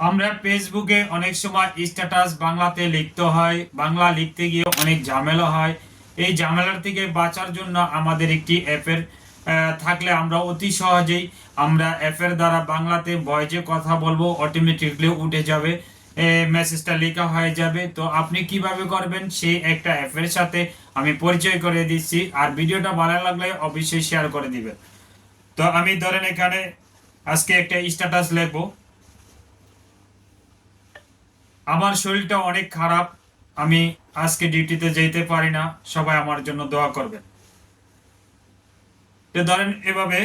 আমরা ফেসবুকে অনেক সময় স্ট্যাটাস বাংলাতে লিখতে হয়, বাংলা লিখতে গিয়ে অনেক ঝামেলা হয়। এই ঝামেলার থেকে বাঁচার জন্য আমাদের একটি অ্যাপের থাকলে আমরা অতি সহজেই আমরা অ্যাপের দ্বারা বাংলাতে ভয়েসে কথা বলব অটোমেটিকলি উঠে যাবে মেসেজটা লেখা হয়ে যাবে। তো আপনি কীভাবে করবেন সেই একটা অ্যাপের সাথে আমি পরিচয় করে দিচ্ছি। আর ভিডিওটা ভালো লাগলে অবশ্যই শেয়ার করে দিবেন। তো আমি ধরেন এখানে আজকে একটা স্ট্যাটাস লিখব। আমার শরীরটা অনেক খারাপ, আমি আজকে ডিউটিতে যেতে পারি না, সবাই আমার জন্য দোয়া করবেন। তো ধরেন এভাবে,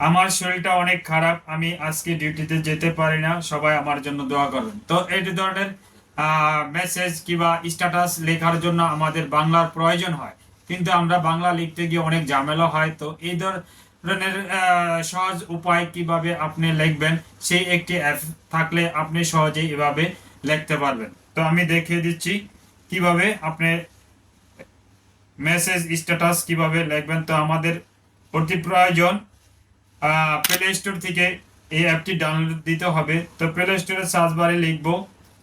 আমার শরীরটা অনেক খারাপ, আমি আজকে ডিউটিতে যেতে পারি না, সবাই আমার জন্য দোয়া করবেন। তো এই ধরনের মেসেজ কিংবা স্ট্যাটাস লেখার জন্য আমাদের বাংলার প্রয়োজন হয়। কিন্তু আমরা বাংলা লিখতে গিয়ে অনেক ঝামেলা হয়, তো এই ধরনের আহ, সহজ উপায় কীভাবে আপনি লিখবেন সেই একটি অ্যাপ থাকলে আপনি সহজেই এভাবে লিখতে পারবেন। তো আমি দেখিয়ে দিচ্ছি কীভাবে আপনি মেসেজ স্ট্যাটাস কীভাবে লিখবেন। তো আমাদের অতি প্রয়োজন প্লে স্টোর থেকে এই অ্যাপটি ডাউনলোড দিতে হবে। তো প্লে স্টোরে সার্চ বারে লিখব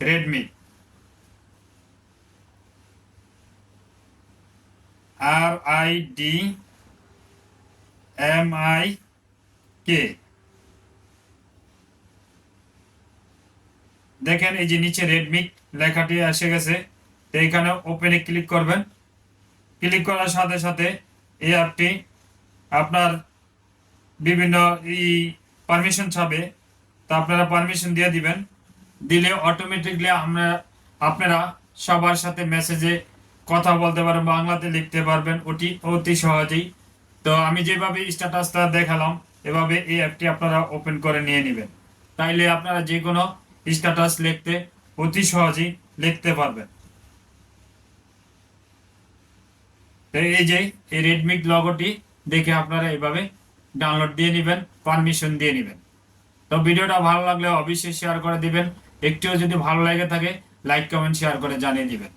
Redmi R I D M I কে দেখেন এই যে নিচে রেডমি লেখাটি এসে গেছে। তো এখানে ওপেনে ক্লিক করবেন। ক্লিক করার সাথে সাথে এই অ্যাপটি আপনার বিভিন্ন এই পারমিশন চাবে তো আপনারা পারমিশন দিয়ে দিবেন। দিলে অটোমেটিকলি আমরা, আপনারা সবার সাথে মেসেজে কথা বলতে পারবেন, বাংলাতে লিখতে পারবেন। ওটি অতি সহজেই। তো আমি যেভাবে স্ট্যাটাসটা দেখালাম, এভাবে এই অ্যাপটি আপনারা ওপেন করে নিয়ে নেবেন। তাইলে আপনারা যে কোনো স্ট্যাটাস লিখতে অতি সহজেই লিখতে পারবেন। এই যে এই রেডমি লগোটি দেখে আপনারা এইভাবে ডাউনলোড দিয়ে নেবেন পারমিশন দিয়ে নেবেন। তো ভিডিওটা ভালো লাগলে অবশ্যই শেয়ার করে দিবেন। একটুও যদি ভালো লাগে থাকে লাইক কমেন্ট শেয়ার করে জানিয়ে দিবেন।